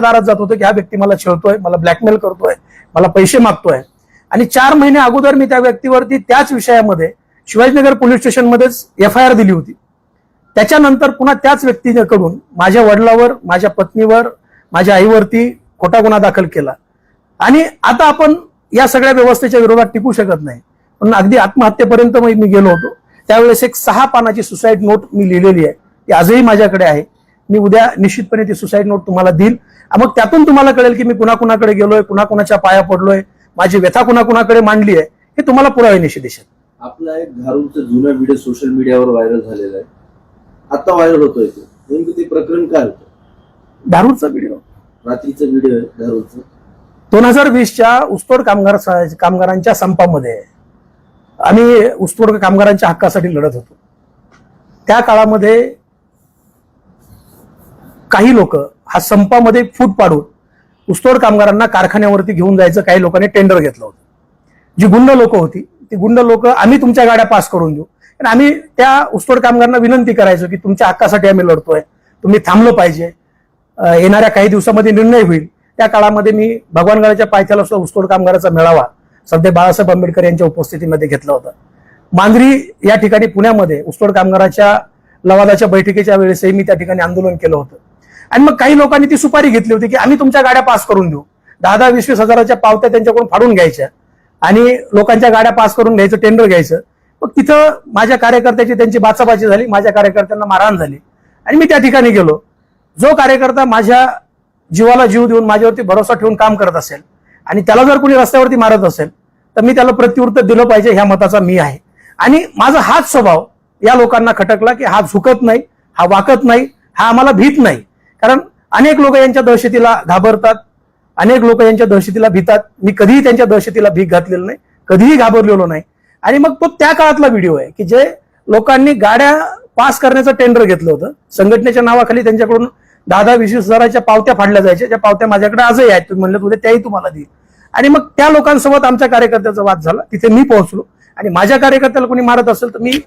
दारात जात होतो की हा व्यक्ती मला छळतोय मला ब्लॅकमेल करतोय मला पैसे मागतोय. आणि चार महिने अगोदर मी त्या व्यक्तीवरती त्याच विषयामध्ये शिवाजीनगर पोलीस स्टेशनमध्येच एफ आय आर दिली होती. त्याच्यानंतर पुन्हा त्याच व्यक्तीकडून माझ्या वडिलावर माझ्या पत्नीवर माझ्या आईवरती खोटा गुन्हा दाखल केला. आणि आता आपण या सगळ्या व्यवस्थेच्या विरोधात टिकू शकत नाही. पण अगदी आत्महत्येपर्यंत मी गेलो होतो. त्यावेळेस एक सहा पानाची सुसाईड नोट मी लिहिलेली आहे. ती आजही माझ्याकडे आहे. मी उद्या निश्चितपणे ती सुसाईड नोट तुम्हाला देईल मग त्यातून तुम्हाला कळेल की मी कुणा कुणाकडे गेलोय कुणा कुणाच्या पाया पडलोय माझी व्यथा कुणा कुणाकडे मांडली आहे हे तुम्हाला पुरावे निश्चित दिसेल आपला एक धारूरचा जुना व्हिडिओ सोशल मीडियावर व्हायरल झालेला आहे. आता व्हायरल होतोय तो. नेमकं ते प्रकरण काय होतं? दारूचा व्हिडिओ रात्रीचा व्हिडिओ आहे धारूरचा दोन हजार वीसच्या ऊसतोड कामगार कामगारांच्या संपामध्ये आम्ही ऊसतोड कामगारांच्या हक्कासाठी लढत होतो. त्या काळामध्ये काही लोक हा संपामध्ये फूट पाडून ऊसतोड कामगारांना कारखान्यावरती घेऊन जायचं काही लोकांनी टेंडर घेतलं होतं. जी गुंड लोक होती ती गुंड लोक आम्ही तुमच्या गाड्या पास करून देऊ. आणि आम्ही त्या ऊसतोड कामगारांना विनंती करायचो की तुमच्या हक्कासाठी आम्ही लढतोय. तुम्ही थांबलं पाहिजे. येणाऱ्या काही दिवसामध्ये निर्णय होईल. त्या काळामध्ये मी भगवानगडाच्या पायथ्याला सुद्धा ऊसतोड कामगाराचा मेळावा सध्या बाळासाहेब आंबेडकर यांच्या उपस्थितीमध्ये घेतला होता. मांजरी या ठिकाणी पुण्यामध्ये ऊसतोड कामगाराच्या लवादाच्या बैठकीच्या वेळेसही मी त्या ठिकाणी आंदोलन केलं होतं. आणि मग काही लोकांनी ती सुपारी घेतली होती की आम्ही तुमच्या गाड्या पास करून देऊ. दहा दहा वीस वीस हजाराच्या पावत्या त्यांच्याकडून फाडून घ्यायच्या. आणि लोकांच्या गाड्या पास करून घ्यायचं टेंडर घ्यायचं. मग तिथं माझ्या कार्यकर्त्याची त्यांची बाचाबाची झाली माझ्या कार्यकर्त्यांना मारहाण झाली. आणि मी त्या ठिकाणी गेलो. जो कार्यकर्ता माझ्या जीवाला जीव देऊन माझ्यावरती भरोसा ठेवून काम करत असेल आणि त्याला जर कोणी रस्त्यावरती मारत असेल तर मी त्याला प्रत्युत्तर दिलं पाहिजे ह्या मताचा मी आहे. आणि माझा हाच स्वभाव या लोकांना खटकला की हा झुकत नाही हा वाकत नाही हा आम्हाला भीत नाही. कारण अनेक लोक यांच्या दहशतीला घाबरतात अनेक लोक यांच्या दहशतीला भीतात. मी कधीही त्यांच्या दहशतीला भीक घातलेलं नाही कधीही घाबरलेलो नाही. आणि मग तो त्या काळातला व्हिडिओ आहे की जे लोकांनी गाड्या पास करण्याचं टेंडर घेतलं होतं. संघटनेच्या नावाखाली त्यांच्याकडून दहा दहा वीस हजाराच्या पावत्या फाडल्या जायच्या ज्या पावत्या माझ्याकडे आजही आहेत. तुम्ही म्हणलं उद्या त्याही तुम्हाला देईल आणि मग त्या लोकांसोबत आमच्या कार्यकर्त्याचा वाद झाला. तिथे मी पोहोचलो. आणि माझ्या कार्यकर्त्याला कोणी मारत असेल तर मी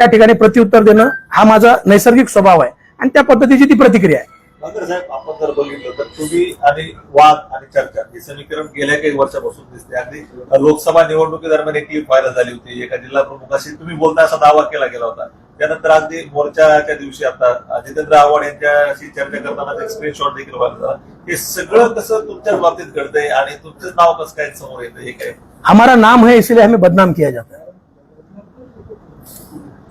त्या ठिकाणी प्रत्युत्तर देणं हा माझा नैसर्गिक स्वभाव आहे. आणि त्या पद्धतीची ती प्रतिक्रिया आहे. अगर साहेब आपण जर बघितलं तर तुम्ही आणि वाद आणि चर्चा हे समीकरण गेल्या काही वर्षापासून दिसते अगदी लोकसभा निवडणुकी दरम्यान एक क्लिप व्हायरल झाली होती एका जिल्हा प्रमुखाशी तुम्ही बोलता असा दावा केला गेला होता. त्यानंतर अगदी मोर्चाच्या दिवशी आता जितेंद्र आव्हाड यांच्याशी चर्चा करताना स्क्रीनशॉट देखील व्हायरल झाला हे सगळं कसं तुमच्याच बाबतीत घडतंय आणि तुमचंच नाव कसं काय समोर येतं हे काय? हमारा नाम है इसलिए हमें बदनाम किया जाता है।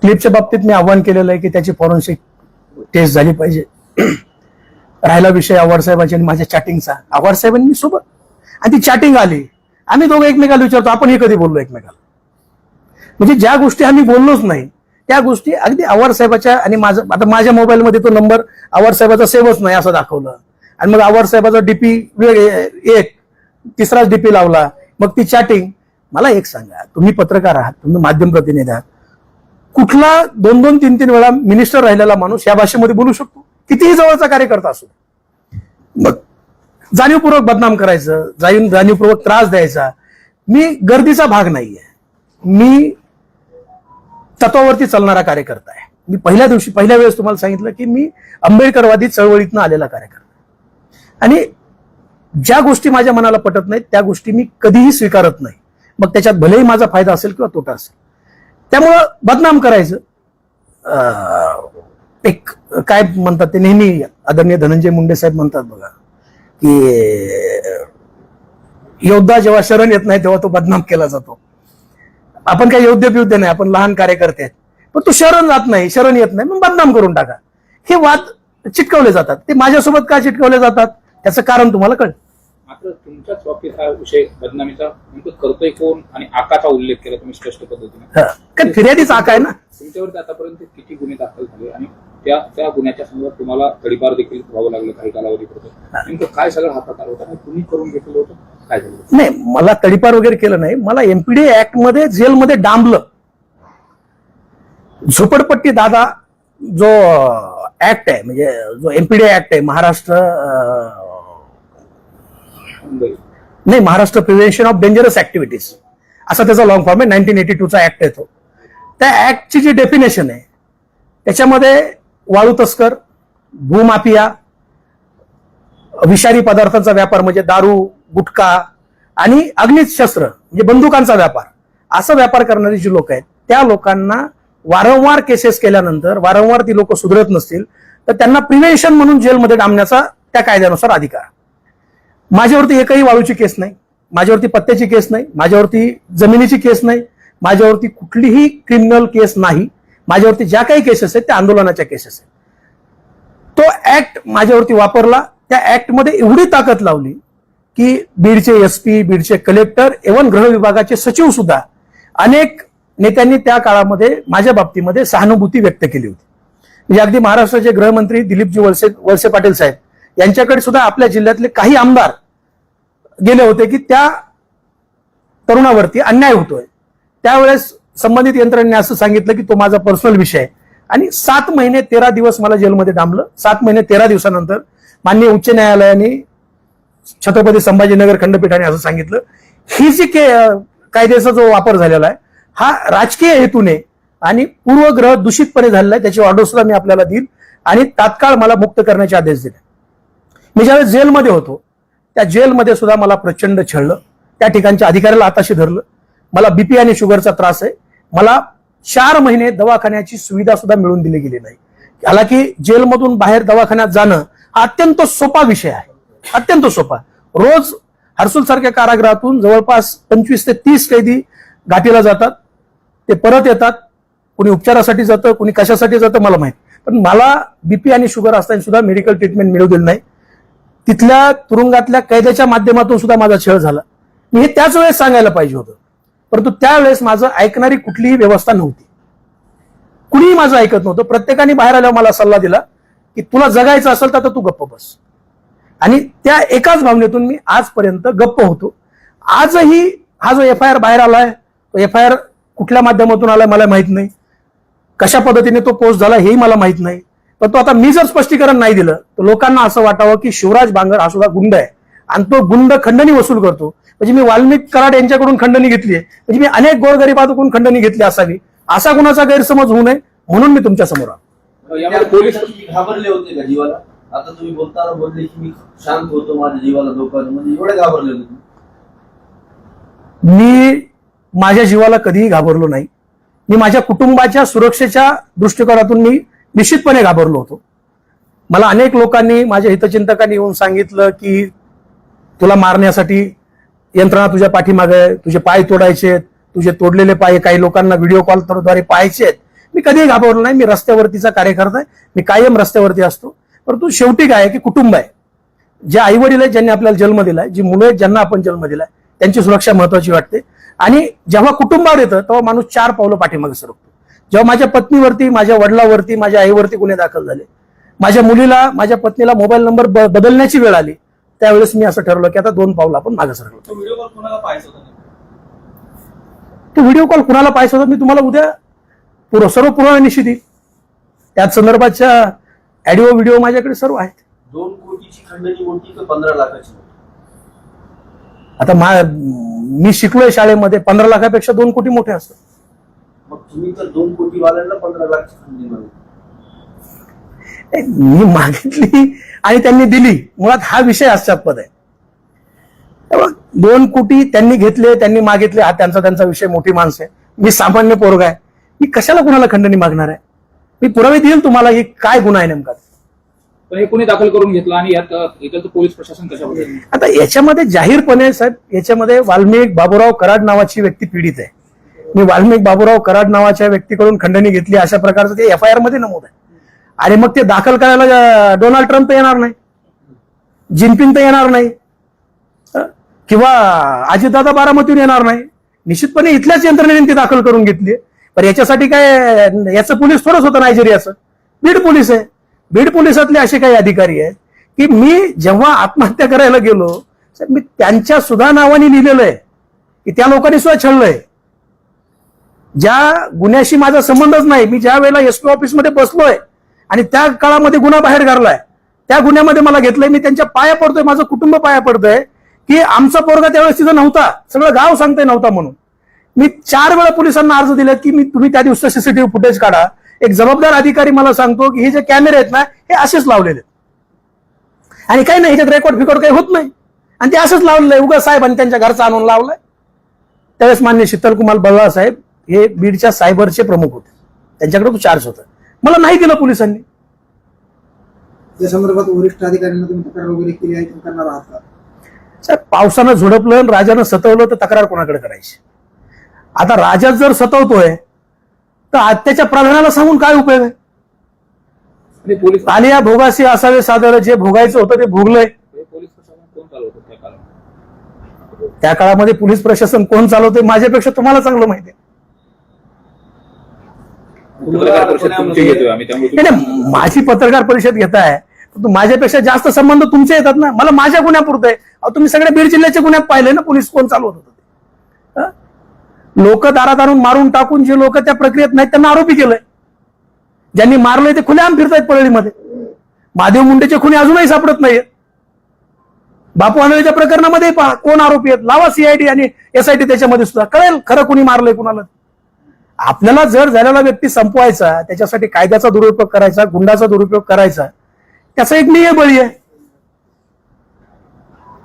क्लिपच्या बाबतीत मी आव्हान केलेलं आहे की त्याची फॉरेन्सिक टेस्ट झाली पाहिजे. राहिला विषय आव्हाड साहेबांची आणि माझ्या चॅटिंगचा आव्हाड साहेबांनी मी सोबत. आणि ती चॅटिंग आली. आम्ही दोघं एकमेकाला विचारतो आपण हे कधी बोललो एकमेकाला? म्हणजे ज्या गोष्टी आम्ही बोललोच नाही त्या गोष्टी अगदी आव्हाड साहेबाच्या आणि माझं आता माझ्या मोबाईलमध्ये तो नंबर आव्हाड साहेबाचा सेवच नाही असं दाखवलं. आणि मग आव्हाड साहेबाचा डीपी एक तिसराच डीपी लावला. मग ती चॅटिंग मला एक सांगा तुम्ही पत्रकार आहात तुम्ही माध्यम प्रतिनिधी आहात. कुठला दोन दोन तीन तीन वेळा मिनिस्टर राहिलेला माणूस या भाषेमध्ये बोलू शकतो? कितीही जवळचा कार्यकर्ता असो. मग? जाणीवपूर्वक बदनाम करायचं जाणीव जाणीवपूर्वक त्रास द्यायचा. मी गर्दीचा भाग नाहीये. मी तत्वावरती चालणारा कार्यकर्ता आहे. मी पहिल्या दिवशी पहिल्या वेळेस तुम्हाला सांगितलं की मी आंबेडकरवादी चळवळीतनं आलेला कार्यकर्ता. आणि ज्या गोष्टी माझ्या मनाला पटत नाहीत त्या गोष्टी मी कधीही स्वीकारत नाही. मग त्याच्यात भलेही माझा फायदा असेल किंवा तोटा असेल. त्यामुळं बदनाम करायचं. एक काय म्हणतात ते नेहमी आदरणीय धनंजय मुंडे साहेब म्हणतात बघा की योद्धा जेव्हा शरण येत नाही तेव्हा तो बदनाम केला जातो. आपण काही योद्ध बिद्ध नाही आपण लहान कार्यकर्ते आहेत. पण तो शरण जात नाही शरण येत नाही मग बदनाम करून टाका. हे वाद चिटकवले जातात. ते माझ्यासोबत का चिटकवले जातात? त्याचं कारण तुम्हाला कळेल. मात्र तुमच्याच बाबतीत हा विषय बदनामीचा करतोय कोण आणि आकाचा उल्लेख केला तुम्ही स्पष्ट पद्धतीने. कारण फिर्यादीच आका आहे ना. तुमच्यावरती आतापर्यंत किती गुन्हे दाखल झाले आणि त्या त्या गुन्ह्याच्या संदर्भात तुम्हाला तडीपार देखील व्हावं लागलं काही कालावधीपर्यंत नेमकं काय सगळं हा प्रकार होता आणि तुम्ही करून घेतलं होतं? काय झालं नाही मला तडीपार वगैरे केलं नाही. मला एमपीडी ऍक्टमध्ये जेलमध्ये डांबलं. झोपडपट्टी दादा जो ऍक्ट आहे म्हणजे जो एमपीडी ऍक्ट आहे महाराष्ट्र नाही Maharashtra prevention of dangerous activities असा त्याचा लॉंग फॉर्म आहे. नाईन्टीन एटी टूचा ऍक्ट आहे तो. त्या ऍक्टची जी डेफिनेशन आहे त्याच्यामध्ये वाळू तस्कर भूमाफिया विषारी पदार्थांचा व्यापार म्हणजे दारू गुटखा आणि अग्नित शस्त्र म्हणजे बंदुकांचा व्यापार. असा व्यापार करणारी जी लोक आहेत त्या लोकांना वारंवार केसेस केल्यानंतर वारंवार ती लोक सुधरत नसतील तर त्यांना प्रिव्हेन्शन म्हणून जेलमध्ये डांबण्याचा त्या कायद्यानुसार अधिकार. माझ्यावरती एकही वाळूची केस नाही माझ्यावरती पत्त्याची केस नाही माझ्यावरती जमिनीची केस नाही माझ्यावरती कुठलीही क्रिमिनल केस नाही. माझ्यावरती ज्या काही केसेस आहेत त्या आंदोलनाच्या केसेस आहेत. तो ऍक्ट माझ्यावरती वापरला. त्या ऍक्टमध्ये एवढी ताकद लावली की बीडचे एस पी बीडचे कलेक्टर एवन गृह विभागाचे सचिव सुद्धा अनेक नेत्यांनी त्या काळामध्ये माझ्या बाबतीमध्ये सहानुभूती व्यक्त केली होती. म्हणजे अगदी महाराष्ट्राचे गृहमंत्री दिलीपजी वळसे वळसे पाटील साहेब यांच्याकडे सुद्धा आपल्या जिल्ह्यातले काही आमदार गेले होते की त्या तरुणावरती अन्याय होतोय. त्यावेळेस संबंधित यंत्रणेने असं सांगितलं की तो माझा पर्सनल विषय आहे. आणि सात महिने तेरा दिवस मला जेलमध्ये डांबलं. सात महिने तेरा दिवसानंतर माननीय उच्च न्यायालयाने छत्रपती संभाजीनगर खंडपीठाने असं सांगितलं. ही जी के कायद्याचा जो वापर झालेला आहे हा राजकीय हेतूने आणि पूर्वग्रह दूषितपणे झालेला आहे त्याची ऑर्डर सुद्धा मी आपल्याला देईल आणि तात्काळ मला मुक्त करण्याचे आदेश दिले. मी ज्यावेळेस जेलमध्ये होतो त्या जेलमध्ये सुद्धा मला प्रचंड छळलं. त्या ठिकाणच्या अधिकाऱ्याला हाताशी धरलं. मला बीपी आणि शुगरचा त्रास आहे. मला चार महिने दवाखान्याची सुविधा सुद्धा मिळून दिली गेली नाही. हालाकी जेलमधून बाहेर दवाखान्यात जाणं हा अत्यंत सोपा विषय आहे. अत्यंत सोपा. रोज हर्सुल सारख्या कारागृहातून जवळपास पंचवीस ते तीस कैदी घाटीला जातात. ते परत येतात. कोणी उपचारासाठी जातं कोणी कशासाठी जातं मला माहीत. पण मला बीपी आणि शुगर असताना सुद्धा मेडिकल ट्रीटमेंट मिळू दिलं नाही. तिथल्या तुरुंगातल्या कैद्याच्या माध्यमातून सुद्धा माझा छळ झाला. मी हे त्याच वेळेस सांगायला पाहिजे होतं. परंतु त्यावेळेस माझं ऐकणारी कुठलीही व्यवस्था नव्हती. कुणीही माझं ऐकत नव्हतं. प्रत्येकाने बाहेर आल्यावर मला सल्ला दिला की तुला जगायचं असेल तर तू गप्प बस. आणि त्या एकाच भावनेतून मी आजपर्यंत गप्प होतो. आजही हा जो एफ आय आर बाहेर आलाय तो एफ आय आर कुठल्या माध्यमातून आलाय मला माहीत नाही. कशा पद्धतीने तो पोस्ट झाला हेही मला माहीत नाही. पण तो आता मी जर स्पष्टीकरण नाही दिलं तर लोकांना असं वाटावं की शिवराज बांगर हा सुद्धा गुंड आहे. आणि तो गुंड खंडणी वसूल करतो. म्हणजे मी वाल्मिक कराड यांच्याकडून खंडणी घेतली आहे. म्हणजे मी अनेक गोरगरिबाकडून खंडणी घेतली असावी. असा कुणाचा गैरसमज होऊ नये म्हणून मी तुमच्यासमोर आलो. पोलीस घाबरले होते का जीवाला? आता तुम्ही बोलताना बोलले की मी शांत होतो माझ्या जीवाला धोका. म्हणजे एवढे घाबरले होते? मी माझ्या जीवाला कधीही घाबरलो नाही. मी माझ्या कुटुंबाच्या सुरक्षेच्या दृष्टिकोनातून मी निश्चितपणे घाबरलो होतो. मला अनेक लोकांनी माझ्या हितचिंतकांनी येऊन सांगितलं की तुला मारण्यासाठी यंत्रणा तुझ्या पाठीमागे आहे तुझे पाय तोडायचे तुझे तोडलेले पाय काही लोकांना व्हिडिओ कॉलद्वारे पाहायचे आहेत. मी कधीही घाबरलो नाही मी रस्त्यावरतीचा कार्यकर्ता आहे मी कायम रस्त्यावरती असतो. परंतु शेवटी काय आहे की कुटुंब आहे. जे आई वडील आहेत ज्यांनी आपल्याला जन्म दिलाय जी मुलं आहेत ज्यांना आपण जन्म दिलाय त्यांची सुरक्षा महत्वाची वाटते. आणि जेव्हा कुटुंबावर येतं तेव्हा माणूस चार पावलं पाठीमागे सरकतो. जेव्हा माझ्या पत्नीवरती माझ्या वडिलावरती माझ्या आईवरती गुन्हे दाखल झाले. माझ्या मुलीला माझ्या पत्नीला मोबाईल नंबर ब- बदलण्याची वेळ आली. त्यावेळेस मी असं ठरवलं की आता दोन पावलं आपण मागे सरकलो. तो व्हिडिओ कॉल कोणाला पाहायचा होता मी तुम्हाला उद्या पुर- सर्व पुरावे निश्चित येईल त्याच संदर्भाच्या ऑडिओ व्हिडिओ माझ्याकडे सर्व आहेत. दोन कोटीची खंडणी मोठी पंधरा लाखाची? आता मा मी शिकलोय शाळेमध्ये पंधरा लाखापेक्षा दोन कोटी मोठे असतात. मग तुम्ही तर दोन कोटी वाल्यांना पंधरा लाखची खंडणी मी मागितली आणि त्यांनी दिली. मुळात हा विषय आश्चर्यास्पद आहे. हे दोन कोटी त्यांनी घेतले त्यांनी मागितले हा त्यांचा त्यांचा विषय मोठी माणसं आहे. मी सामान्य पोरगा आहे. मी कशाला कुणाला खंडणी मागणार आहे? मी पुरावे देईल तुम्हाला की काय गुन्हा आहे नेमका. पण हे कोणी दाखल करून घेतलं आणि यात पोलीस प्रशासन कशा पद्धतीने आता याच्यामध्ये जाहीरपणे साहेब याच्यामध्ये वाल्मिक बाबूराव कराड नावाची व्यक्ती पीडित आहे. मी वाल्मिक बाबूराव कराड नावाच्या व्यक्तीकडून खंडणी घेतली अशा प्रकारचं ते एफ आय आरमध्ये नमूद आहे. आणि मग ते दाखल करायला डोनाल्ड ट्रम्प तर येणार नाही. जिनपिंग तर येणार नाही. किंवा अजितदादा बारामतीहून येणार नाही. निश्चितपणे इथल्याच यंत्रणेने ती दाखल करून घेतली पण याच्यासाठी काय याचं पोलीस थोडंच होतं नायजेरियाचं. बीड पोलीस आहे. बीड पोलिसातले असे काही अधिकारी आहेत की मी जेव्हा आत्महत्या करायला गेलो तर मी त्यांच्या सुद्धा नावाने लिहिलेलं आहे. की त्या लोकांनी सुद्धा छळलंय. ज्या गुन्ह्याशी माझा संबंधच नाही मी ज्या वेळेला एसपी ऑफिसमध्ये बसलोय आणि त्या काळामध्ये गुन्हा बाहेर काढलाय त्या गुन्ह्यामध्ये मला घेतलंय मी त्यांच्या पाया पडतोय माझं कुटुंब पाया पडतोय की आमचा पोरगा त्यावेळेस तिथं नव्हता. सगळं गाव सांगतंय नव्हता म्हणून. मी चार वेळा पोलिसांना अर्ज दिलेत की मी तुम्ही त्या दिवसाचं सीसीटीव्ही फुटेज काढा. एक जबाबदार अधिकारी मला सांगतो की हे जे कॅमेरे आहेत ना हे असेच लावलेले आहेत. आणि काही नाही ह्याच्यात रेकॉर्ड फिकॉर्ड काही होत नाही. आणि ते असंच लावलंय उगा साहेब आणि त्यांच्या घरचं आणून लावलंय. त्यावेळेस मान्य शीतल कुमार बल्ला साहेब हे बीडच्या सायबरचे प्रमुख होते. त्यांच्याकडे तो चार्ज होता. मला नाही दिलं पोलिसांनी. या संदर्भात वरिष्ठ अधिकाऱ्यांना तुम्ही तक्रार वगैरे केली आहे तुम्ही करणार आहात का? साहेब पावसानं झोडपलं आणि राजानं सतवलं तर तक्रार कोणाकडे करायची? आता राजा जर सतवतोय तर आत्याच्या प्रधानाला सांगून काय उपयोग आहे? आणि पोलीस आलिया भोगाशी असावे सादर जे भोगायचं होतं ते भोगलंय. हे पोलीस प्रशासन कोण चालवतं त्या काळात त्या काळामध्ये पोलीस प्रशासन कोण चालवते माझ्यापेक्षा तुम्हाला चांगलं माहिती आहे. पत्रकार परिषद तुमची घेतोय आम्ही त्यामुळे नाही, तुम्ही- नाही, माझी पत्रकार परिषद घेताय. माझ्यापेक्षा जास्त संबंध तुमचे येतात ना? मला माझ्या गुन्ह्यापुरतं आहे. अहो, तुम्ही सगळ्या बीड जिल्ह्याच्या गुन्ह्यात पाहिले ना? पोलीस कोण चालवत होतं लोक दारात आणून मारून टाकून जे लोक त्या प्रक्रियेत नाहीत त्यांना आरोपी केलंय. ज्यांनी मारलंय ते खुलेआम फिरतायत परळीमध्ये महादेव मुंडेचे खुने अजूनही सापडत नाहीयेत. बापू आंधळेच्या प्रकरणामध्ये पहा कोण आरोपी आहेत? लावा सीआयडी आणि एसआयटी त्याच्यामध्ये सुद्धा. कळेल खरं कुणी मारलंय कुणाला? आपल्याला जर झालेला व्यक्ती संपवायचा त्याच्यासाठी कायद्याचा दुरुपयोग करायचा गुंडाचा दुरुपयोग करायचा त्याचा एक नियम बळी आहे.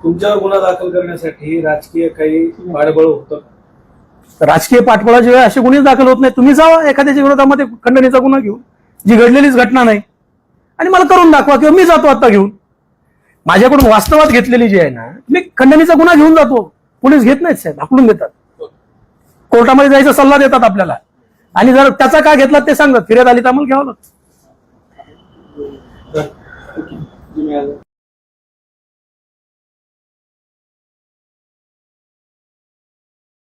तुमच्यावर गुन्हा दाखल करण्यासाठी राजकीय काही पाठबळ होतं राजकीय पाठबळाशिवाय असे गुन्हे दाखल होत नाही तुम्ही जावा एखाद्याच्या विरोधामध्ये खंडणीचा गुन्हा घेऊन. जी घडलेलीच घटना नाही. आणि मला करून दाखवा किंवा मी जातो आता घेऊन. माझ्याकडून वास्तवात घेतलेली जी आहे ना मी खंडणीचा गुन्हा घेऊन जातो. पोलीस घेत नाहीत साहेब हाकलून देतात. कोर्टामध्ये जायचा सल्ला देतात आपल्याला. आणि जर त्याचा का घेतला ते सांगतात. फिर्याद आली तर आम्हाला घ्यावं लागतं.